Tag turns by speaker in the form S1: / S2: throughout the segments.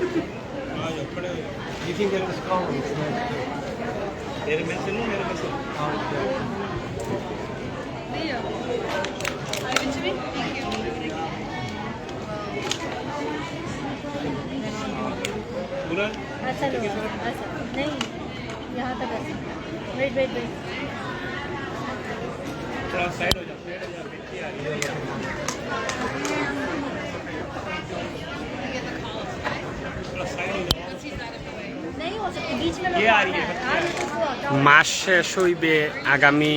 S1: You think there is calm? It's nice. There
S2: is no, there is no. Calm. Leo, are
S1: you with me? Thank you.
S2: पूरा
S3: अच्छा लगा अच्छा नहीं यहाँ तक अच्छा वेट वेट वेट
S2: थोड़ा साइड हो जा साइड हो जा
S4: মাস শেষ হইবে, আগামী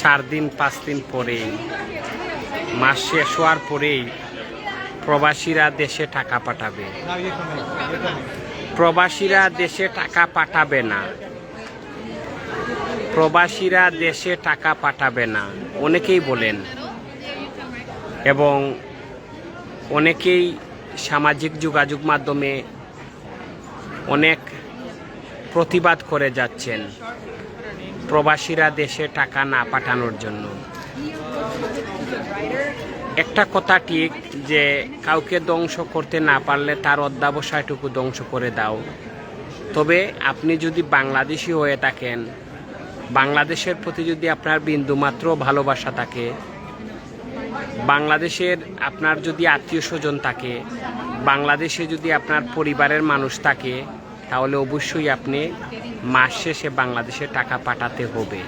S4: চার দিন, পাঁচ দিন পরেই। মাস শেষ হওয়ার পরেই প্রবাসীরা দেশে টাকা পাঠাবে. প্রবাসীরা দেশে টাকা পাঠাবে না। প্রবাসীরা দেশে টাকা পাঠাবে না। অনেকেই বলেন, এবং অনেকেই সামাজিক যোগাযোগ মাধ্যমে অনেক প্রতিবাদ করে যাচ্ছেন। প্রবাসীরা দেশে টাকা না পাঠানোর জন্য। একটা কথা ঠিক যে, কাউকে ধ্বংস করতে না পারলে তার অধ্যাবসায়টুকু ধ্বংস করে দাও। তবে আপনি যদি বাংলাদেশি হয়ে থাকেন, বাংলাদেশের প্রতি যদি আপনার বিন্দুমাত্র ভালোবাসা থাকে, বাংলাদেশের আপনার যদি আত্মীয় স্বজন থাকে, বাংলাদেশে যদি আপনার পরিবারের মানুষ থাকে তাহলে অবশ্যই আপনি মাস শেষে বাংলাদেশে টাকা পাঠাতে হবে।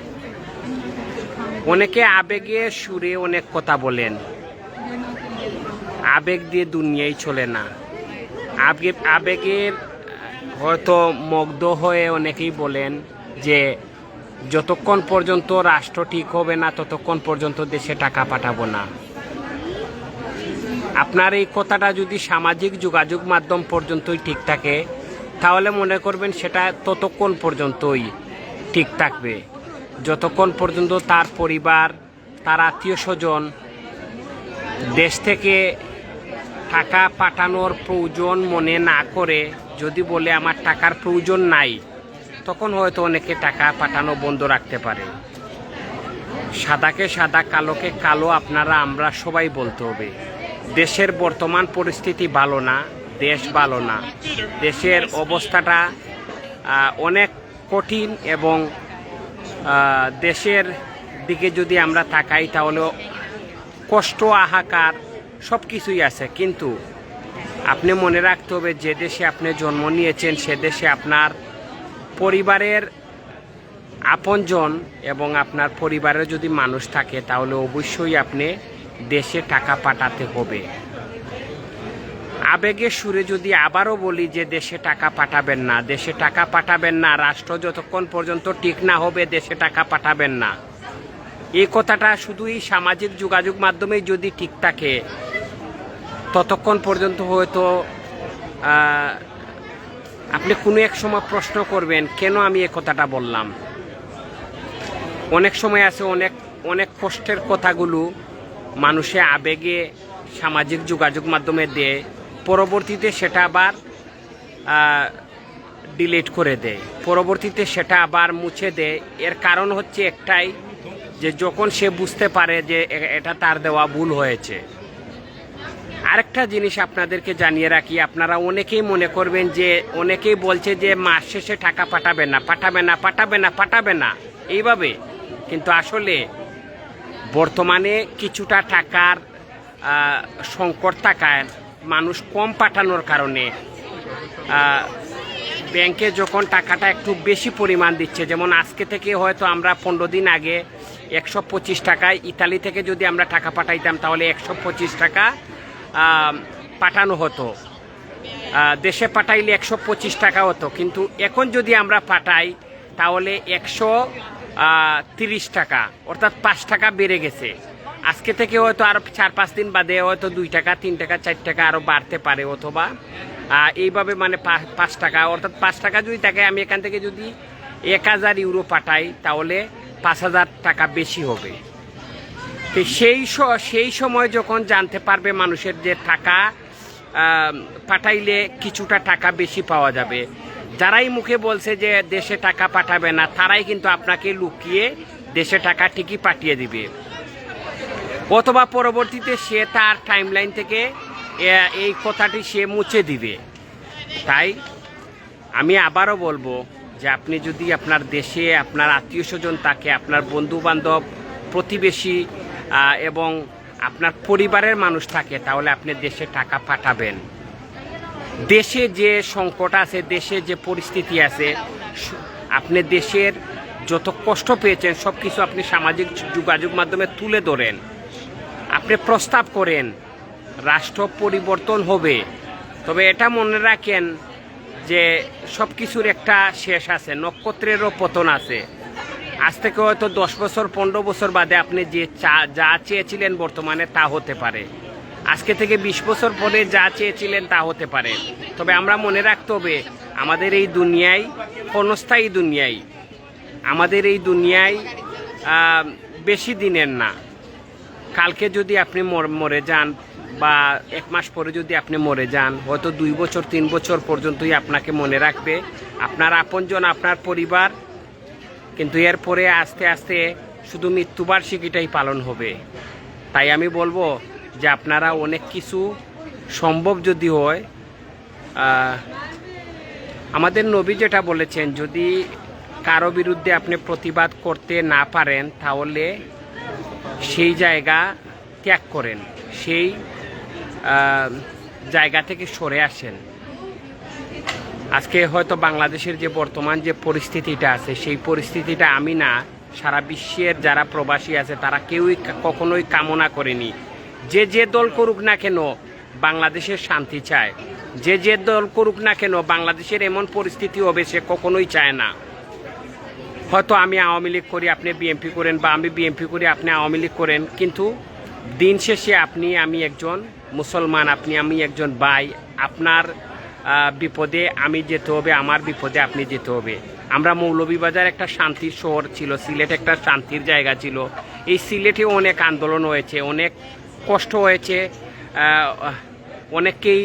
S4: অনেকে আবেগে সুরে অনেক কথা বলেন। আবেগ দিয়ে দুনিয়াই চলে না। আবেগ আবেগের হয়তো মগ্ধ হয়ে অনেকেই বলেন যে যতক্ষণ পর্যন্ত রাষ্ট্র ঠিক হবে না, ততক্ষণ পর্যন্ত দেশে টাকা পাঠাবো না। আপনার এই কথাটা যদি সামাজিক যোগাযোগ মাধ্যম পর্যন্তই ঠিক থাকে তাহলে মনে করবেন সেটা ততক্ষণ পর্যন্তই ঠিক থাকবে। যতক্ষণ পর্যন্ত তার পরিবার, তার আত্মীয় স্বজন দেশ থেকে টাকা পাঠানোর প্রয়োজন মনে না করে যদি বলে আমার টাকার প্রয়োজন নাই, তখন হয়তো অনেকে টাকা পাঠানো বন্ধ রাখতে পারে। সাদাকে সাদা, কালোকে কালো আপনারা, আমরা সবাই বলতে হবে। দেশের বর্তমান পরিস্থিতি ভালো না। দেশ ভালো না। দেশের অবস্থাটা অনেক কঠিন এবং দেশের দিকে যদি আমরা তাকাই তাহলে কষ্ট আহাকার সব কিছুই আছে। কিন্তু আপনি মনে রাখতে হবে, যে দেশে আপনি জন্ম নিয়েছেন, সে দেশে আপনার পরিবারের আপনজন এবং আপনার পরিবারের যদি মানুষ থাকে তাহলে অবশ্যই আপনি দেশে টাকা পাঠাতে হবে। আবেগের সুরে যদি আবারও বলি যে দেশে টাকা পাঠাবেন না, দেশে টাকা পাঠাবেন না, রাষ্ট্র যতক্ষণ পর্যন্ত ঠিক না হবে, দেশে টাকা পাঠাবেন না। এই কথাটা শুধুই সামাজিক যোগাযোগ মাধ্যমেই যদি ঠিক থাকে, ততক্ষণ পর্যন্ত হয়তো আপনি কোনো এক সময় প্রশ্ন করবেন, কেন আমি এই কথাটা বললাম? অনেক সময় আছে, অনেক অনেক কষ্টের কথাগুলো মানুষে আবেগে সামাজিক যোগাযোগ মাধ্যমে দেয়। পরবর্তীতে সেটা আবার ডিলিট করে দেয়। পরবর্তীতে সেটা আবার মুছে দেয়। এর কারণ হচ্ছে একটাই, যে যখন সে বুঝতে পারে যে এটা তার দেওয়া ভুল হয়েছে। আরেকটা জিনিস আপনাদেরকে জানিয়ে রাখি, আপনারা অনেকেই মনে করবেন যে, অনেকেই বলছে যে মাস শেষে টাকা পাঠাবে না পাঠাবে না পাঠাবে না পাঠাবে না। এইভাবে। কিন্তু আসলে বর্তমানে কিছুটা টাকার সংকট থাকায় মানুষ কম পাঠানোর কারণে ব্যাংকে যখন টাকাটা একটু বেশি পরিমাণ দিচ্ছে, যেমন আজকে থেকে হয়তো আমরা পনেরো দিন আগে একশো পঁচিশ টাকায় ইতালি থেকে যদি আমরা টাকা পাঠাইতাম, তাহলে একশো পঁচিশ টাকা পাঠানো হতো। দেশে পাঠাইলে একশো পঁচিশ টাকা হতো, কিন্তু এখন যদি আমরা পাঠাই, তাহলে একশো তিরিশ টাকা, অর্থাৎ পাঁচ টাকা বেড়ে গেছে। আজকে থেকে হয়তো আরও চার পাঁচ দিন বাদে হয়তো দুই টাকা, তিন টাকা, চার টাকা আরও বাড়তে পারে অথবা এইভাবে মানে পাঁচ টাকা, অর্থাৎ পাঁচ টাকা যদি থাকে, আমি এখান থেকে যদি এক হাজার ইউরো পাঠাই, তাহলে পাঁচ হাজার টাকা বেশি হবে। তো সেই সেই সময় যখন জানতে পারবে মানুষের যে টাকা পাঠাইলে কিছুটা টাকা বেশি পাওয়া যাবে। যারাই মুখে বলছে যে দেশে টাকা পাঠাবে না, তারাই কিন্তু আপনাকে লুকিয়ে দেশে টাকা ঠিকই পাঠিয়ে দিবে। অথবা পরবর্তীতে সে তার টাইমলাইন থেকে এই কথাটি সে মুছে দিবে। তাই আমি আবারও বলব যে আপনি যদি আপনার দেশে, আপনার আত্মীয় স্বজন তাকে আপনার বন্ধু বান্ধব প্রতিবেশী এবং আপনার পরিবারের মানুষ থাকে, তাহলে আপনি দেশে টাকা পাঠাবেন। দেশে যে সংকট আছে, দেশে যে পরিস্থিতি আছে আপনি দেশের যত কষ্ট পেয়েছেন সব কিছু আপনি সামাজিক যোগাযোগ মাধ্যমে তুলে ধরেন। আপনি প্রস্তাব করেন, রাষ্ট্র পরিবর্তন হবে। তবে এটা মনে রাখেন যে সব কিছুর একটা শেষ আছে, নক্ষত্রেরও পতন আছে। আজ থেকে হয়তো দশ বছর, পনেরো বছর বাদে আপনি যে চা- যা চেয়েছিলেন বর্তমানে তা হতে পারে। আজকে থেকে বিশ বছর পরে যা চেয়েছিলেন তা হতে পারে। তবে আমরা মনে রাখতে হবে, আমাদের এই দুনিয়ায়, ক্ষণস্থায়ী দুনিয়ায়, আমাদের এই দুনিয়ায় বেশি দিনের না। কালকে যদি আপনি মর- যান বা এক মাস পরে যদি আপনি মরে যান, হয়তো দুই বছর, তিন বছর পর্যন্তই আপনাকে মনে রাখবে। আপনার আপনজন, আপনার পরিবার, কিন্তু এরপরে আস্তে আস্তে শুধু মৃত্যুবার্ষিকীটাই পালন হবে। তাই আমি বলব যে আপনারা অনেক কিছু সম্ভব যদি হয় আমাদের নবী যেটা বলেছেন, যদি কারও বিরুদ্ধে আপনি প্রতিবাদ করতে না পারেন, তাহলে সেই জায়গা ত্যাগ করেন, সেই জায়গা থেকে সরে আসেন। আজকে হয়তো বাংলাদেশের যে বর্তমান যে পরিস্থিতিটা আছে, সেই পরিস্থিতিটা আমি না, সারা বিশ্বের যারা প্রবাসী আছে, তারা কেউই কখনোই কামনা করেনি। যে যে দল করুক না কেন, বাংলাদেশের শান্তি চায়। যে যে দল করুক না কেন, বাংলাদেশের এমন পরিস্থিতি হবে সে কখনোই চায় না। হয়তো আমি আওয়ামী লীগ করি, আপনি বিএনপি করেন বা আমি বিএনপি করি, আপনি আওয়ামী লীগ করেন। কিন্তু দিন শেষে আপনি, আমি একজন মুসলমান, আপনি আমি একজন ভাই, আপনার বিপদে আমি যেতে হবে, আমার বিপদে আপনি যেতে হবে। আমরা মৌলভীবাজার একটা শান্তির শহর ছিল, সিলেট একটা শান্তির জায়গা ছিল। এই সিলেটে অনেক আন্দোলন হয়েছে, অনেক কষ্ট হয়েছে অনেককেই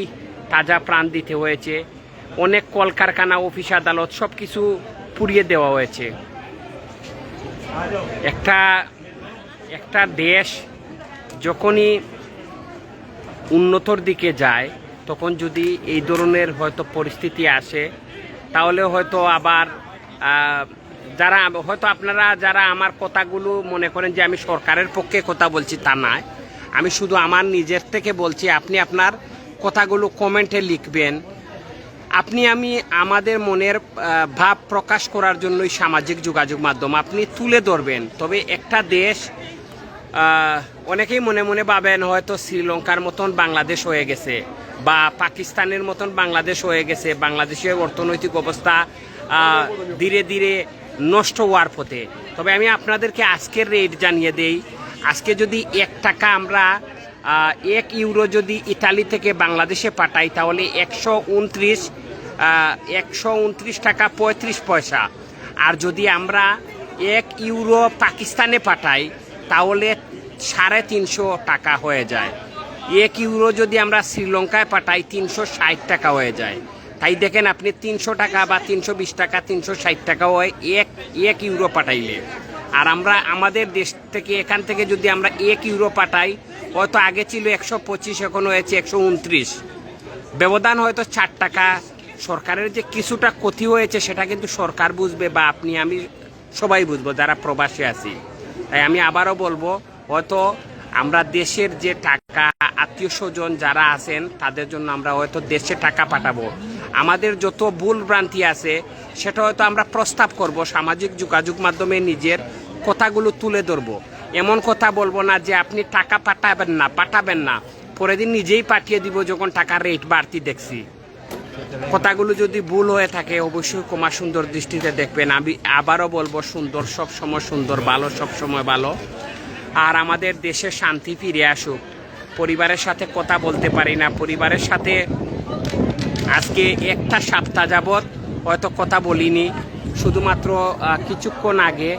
S4: তাজা প্রাণ দিতে হয়েছে, অনেক কলকারখানা, অফিস আদালত সব কিছু পুড়িয়ে দেওয়া হয়েছে। একটা একটা দেশ যখনই উন্নতর দিকে যায়, তখন যদি এই ধরনের হয়তো পরিস্থিতি আসে, তাহলে হয়তো আবার যারা, হয়তো আপনারা যারা আমার কথাগুলো মনে করেন যে আমি সরকারের পক্ষে কথা বলছি তা নয়। আমি শুধু আমার নিজের থেকে বলছি, আপনি আপনার কথাগুলো কমেন্টে লিখবেন। আপনি, আমি আমাদের মনের ভাব প্রকাশ করার জন্যই সামাজিক যোগাযোগ মাধ্যম আপনি তুলে ধরবেন। তবে একটা দেশ অনেকেই মনে মনে ভাবেন হয়তো শ্রীলঙ্কার মতন বাংলাদেশ হয়ে গেছে বা পাকিস্তানের মতন বাংলাদেশ হয়ে গেছে। বাংলাদেশের অর্থনৈতিক অবস্থা ধীরে ধীরে নষ্ট হওয়ার পথে। তবে আমি আপনাদেরকে আজকের রেট জানিয়ে দেই। আজকে যদি এক টাকা আমরা এক ইউরো যদি ইতালি থেকে বাংলাদেশে পাঠাই, তাহলে একশো উনত্রিশ একশো উনত্রিশ টাকা পঁয়ত্রিশ পয়সা। আর যদি আমরা এক ইউরো পাকিস্তানে পাঠাই, তাহলে সাড়ে তিনশো টাকা হয়ে যায়। এক ইউরো যদি আমরা শ্রীলঙ্কায় পাঠাই, তিনশো ষাট টাকা হয়ে যায়। তাই দেখেন আপনি তিনশো টাকা বা তিনশো বিশ টাকা, তিনশো ষাট টাকা হয় এক এক ইউরো পাঠাইলে। আর আমরা আমাদের দেশ থেকে, এখান থেকে যদি আমরা এক ইউরো পাঠাই, হয়তো আগে ছিল একশো পঁচিশ, এখন হয়েছে একশো উনত্রিশ। ব্যবধান হয়তো চার টাকা সরকারের যে কিছুটা ক্ষতি হয়েছে, সেটা কিন্তু সরকার বুঝবে বা আপনি, আমি সবাই বুঝব যারা প্রবাসী আছি। তাই আমি আবারও বলব, হয়তো আমরা দেশের যে টাকা, আত্মীয় স্বজন যারা আছেন, তাদের জন্য আমরা হয়তো দেশে টাকা পাঠাবো। আমাদের যত ভুল ভ্রান্তি আছে, সেটা হয়তো আমরা প্রস্তাব করব, সামাজিক যোগাযোগ মাধ্যমে নিজের কথাগুলো তুলে ধরবো। এমন কথা বলব না যে আপনি টাকা পাঠাবেন না পাঠাবেন না। পরের দিন নিজেই পাঠিয়ে দিব যখন টাকার রেট বাড়তি দেখছি। কথাগুলো যদি ভুল হয়ে থাকে, অবশ্যই কুমার সুন্দর দৃষ্টিতে দেখবেন। আমি আবারও বলব, সুন্দর সব সময় সুন্দর, ভালো সব সময় ভালো। আর আমাদের দেশে শান্তি ফিরে আসুক। পরিবারের সাথে কথা বলতে পারি না। পরিবারের সাথে আজকে একটা সপ্তাহ যাবৎ হয়তো কথা বলিনি। শুধুমাত্র কিছুক্ষণ আগে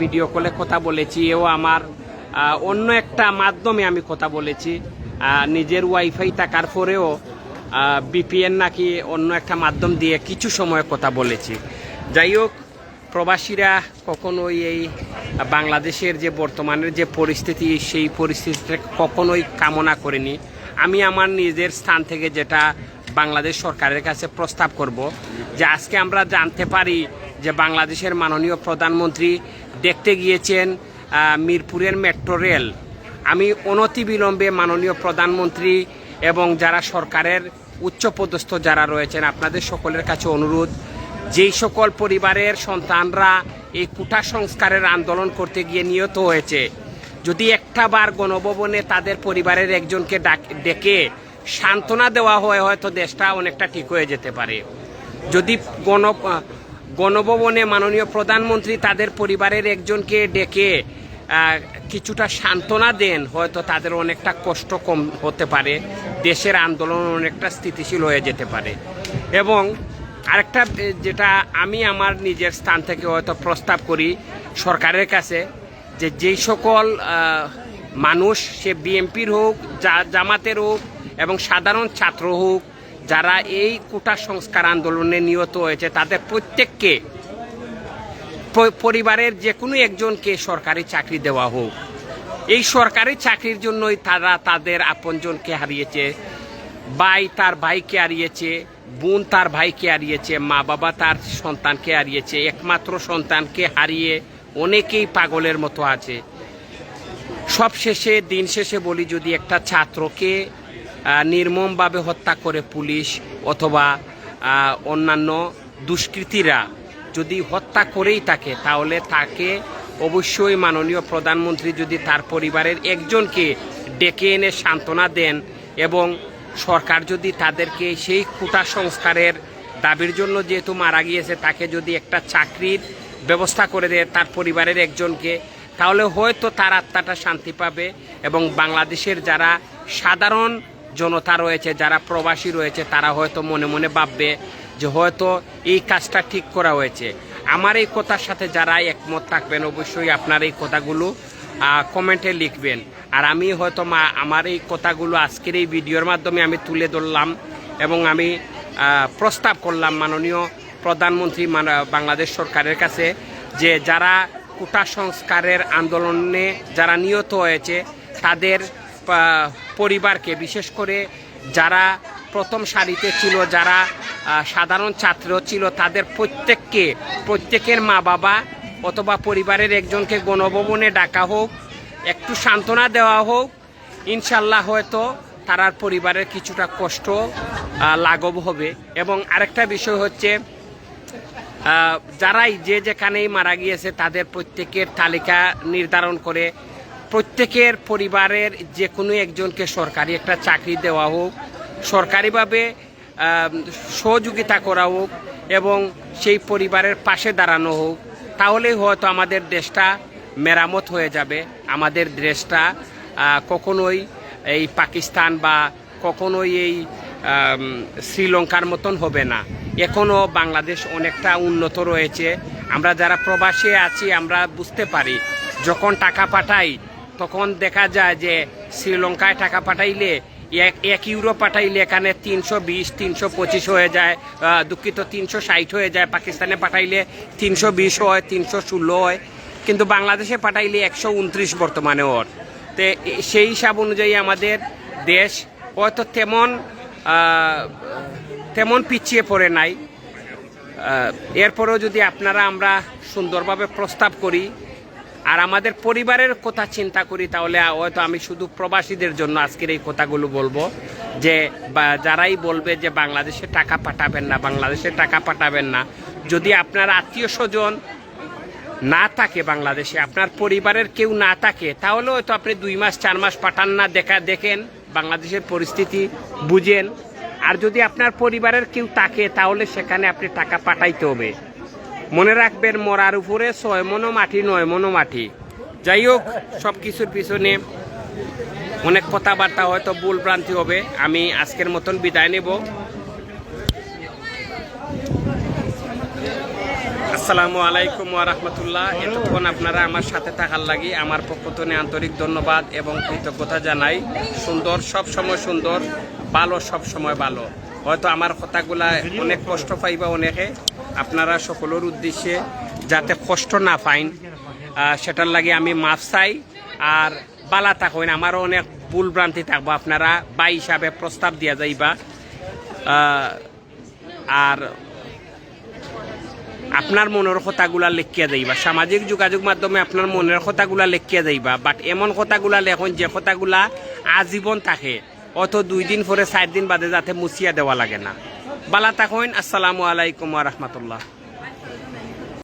S4: ভিডিও কলে কথা বলেছি। এও আমার অন্য একটা মাধ্যমে আমি কথা বলেছি। নিজের ওয়াইফাই থাকার পরেও বিপিএন নাকি অন্য একটা মাধ্যম দিয়ে কিছু সময় কথা বলেছি। যাই হোক, প্রবাসীরা কখনোই এই বাংলাদেশের যে বর্তমানের যে পরিস্থিতি, সেই পরিস্থিতিটা কখনোই কামনা করেনি। আমি আমার নিজের স্থান থেকে যেটা বাংলাদেশ সরকারের কাছে প্রস্তাব করব যে আজকে আমরা জানতে পারি যে বাংলাদেশের মাননীয় প্রধানমন্ত্রী দেখতে গিয়েছেন মিরপুরের মেট্রো রেল। আমি অনতিবিলম্বে মাননীয় প্রধানমন্ত্রী এবং যারা সরকারের উচ্চপদস্থ যারা রয়েছেন, আপনাদের সকলের কাছে অনুরোধ, যেই সকল পরিবারের সন্তানরা এই কুটা সংস্কারের আন্দোলন করতে গিয়ে নিহত হয়েছে, যদি একটা বার গণভবনে তাদের পরিবারের একজনকে ডাক- সান্ত্বনা দেওয়া হয়, হয়তো দেশটা অনেকটা ঠিক হয়ে যেতে পারে। যদি গণ, গণভবনে মাননীয় প্রধানমন্ত্রী তাদের পরিবারের একজনকে ডেকে কিছুটা সান্ত্বনা দেন, হয়তো তাদের অনেকটা কষ্ট কম হতে পারে, দেশের আন্দোলন অনেকটা স্থিতিশীল হয়ে যেতে পারে। এবং আরেকটা যেটা আমি আমার নিজের স্থান থেকে হয়তো প্রস্তাব করি সরকারের কাছে, যে যেই সকল মানুষ, সে বিএনপির হোক জামাতের হোক এবং সাধারণ ছাত্র হোক, যারা এই কোটা সংস্কার আন্দোলনে নিহত হয়েছে, তাদের প্রত্যেককে পরিবারের যে কোনো একজনকে সরকারি চাকরি দেওয়া হোক, এই সরকারি চাকরির জন্যই তারা তাদের আপনজনকে হারিয়েছে। ভাই তার ভাইকে হারিয়েছে, বোন তার ভাইকে হারিয়েছে, মা বাবা তার সন্তানকে হারিয়েছে, একমাত্র সন্তানকে হারিয়ে অনেকেই পাগলের মতো আছে। সব শেষে, দিন শেষে বলি, যদি একটা ছাত্রকে নির্মমভাবে হত্যা করে পুলিশ অথবা অন্যান্য দুষ্কৃতীরা যদি হত্যা করেই থাকে, তাহলে তাকে অবশ্যই মাননীয় প্রধানমন্ত্রী যদি তার পরিবারের একজনকে ডেকে এনে সান্ত্বনা দেন এবং সরকার যদি তাদেরকে সেই কুটা সংস্কারের দাবির জন্য যেহেতু মারা গিয়েছে, তাকে যদি একটা চাকরির ব্যবস্থা করে দেয় তার পরিবারের একজনকে, তাহলে হয়তো তার আত্মাটা শান্তি পাবে এবং বাংলাদেশের যারা সাধারণ জনতা রয়েছে, যারা প্রবাসী রয়েছে, তারা হয়তো মনে মনে ভাববে যে হয়তো এই কাজটা ঠিক করা হয়েছে। আমার এই কথার সাথে যারা একমত থাকবেন, অবশ্যই আপনার এই কথাগুলো কমেন্টে লিখবেন। আর আমি হয়তো মা, আমার এই কথাগুলো আজকের এই ভিডিওর মাধ্যমে আমি তুলে ধরলাম এবং আমি প্রস্তাব করলাম মাননীয় প্রধানমন্ত্রী মান- বাংলাদেশ সরকারের কাছে যে যারা কোটা সংস্কারের আন্দোলনে যারা নিহত হয়েছে, তাদের পরিবারকে, বিশেষ করে যারা প্রথম সারিতে ছিল যারা সাধারণ ছাত্র ছিল তাদের প্রত্যেককে, প্রত্যেকের মা বাবা অথবা পরিবারের একজনকে গণভবনে ডাকা হোক, একটু সান্ত্বনা দেওয়া হোক, ইনশাল্লাহ হয়তো তারার পরিবারের কিছুটা কষ্ট লাঘব হবে। এবং আরেকটা বিষয় হচ্ছে যারাই যে যেখানেই মারা গিয়েছে তাদের প্রত্যেকের তালিকা নির্ধারণ করে প্রত্যেকের পরিবারের যে কোনো একজনকে সরকারি একটা চাকরি দেওয়া হোক সরকারিভাবে সহযোগিতা করা হোক এবং সেই পরিবারের পাশে দাঁড়ানো হোক, তাহলেই হয়তো আমাদের দেশটা মেরামত হয়ে যাবে। আমাদের দেশটা কখনোই এই পাকিস্তান বা কখনোই এই শ্রীলঙ্কার মতন হবে না। এখনও বাংলাদেশ অনেকটা উন্নত রয়েছে। আমরা যারা প্রবাসী আছি, আমরা বুঝতে পারি, যখন টাকা পাঠাই, তখন দেখা যায় যে শ্রীলঙ্কায় টাকা পাঠাইলে এক এক ইউরো পাঠাইলে এখানে তিনশো বিশ, তিনশো পঁচিশ হয়ে যায় দুঃখিত, তিনশো ষাট হয়ে যায়। পাকিস্তানে পাঠাইলে তিনশো বিশ হয়, তিনশো ষোলো হয়। কিন্তু বাংলাদেশে পাঠাইলে একশো উনত্রিশ বর্তমানে ওর। তো সেই হিসাব অনুযায়ী আমাদের দেশ হয়তো তেমন তেমন পিছিয়ে পড়ে নাই। এরপরেও যদি আপনারা আমরা সুন্দরভাবে প্রস্তাব করি আর আমাদের পরিবারের কথা চিন্তা করি তাহলে হয়তো আমি শুধু প্রবাসীদের জন্য আজকের এই কথাগুলো বলব যে যারাই বলবে যে বাংলাদেশে টাকা পাঠাবেন না, বাংলাদেশে টাকা পাঠাবেন না। যদি আপনার আত্মীয় স্বজন না থাকে বাংলাদেশে, আপনার পরিবারের কেউ না থাকে, তাহলে হয়তো আপনি দুই মাস, চার মাস পাঠান না, দেখা, দেখেন, বাংলাদেশের পরিস্থিতি বুঝেন। আর যদি আপনার পরিবারের কেউ থাকে, তাহলে সেখানে আপনি টাকা পাঠাইতে হবে। মনে রাখবেন, মরার উপরে ছয় মনো মাটি, নয় মনো মাটি। যাই হোক সব কিছুর পিছনে অনেক কথাবার্তা হয়তো ভুল ভ্রান্তি হবে। আমি আজকের মতন বিদায় নেব। আসসালামু আলাইকুম রাহমাতুল্লাহ। এতক্ষণ আপনারা আমার সাথে থাকার লাগি আমার পক্ষ থেকে আন্তরিক ধন্যবাদ এবং কৃতজ্ঞতা জানাই। সুন্দর, সব সময় সুন্দর, ভালো, সব সময় ভালো। হয়তো আমার কথাগুলা অনেক কষ্ট পাইবা অনেকে। আপনারা সকলের উদ্দেশ্যে যাতে কষ্ট না পাইন সেটার লাগে আমি মাফ চাই। আর বালা থাকুন, আমারও অনেক ভুল ভ্রান্তি থাকব। আপনারা বাই হিসাবে প্রস্তাব দিয়া যাইবা। আর আপনার মনের কথাগুলা লেখিয়া যাইবা। সামাজিক যোগাযোগ মাধ্যমে আপনার মনের কথাগুলা লেখিয়া যাইবা। বাট এমন কথাগুলা লেখন যে কথাগুলা আজীবন থাকে। অত দুই দিন পরে চার দিন বাদে যাতে মুছিয়া দেওয়া লাগে না। বালা থাকুন, আসসালামু আলাইকুম রহমতুল্লাহ।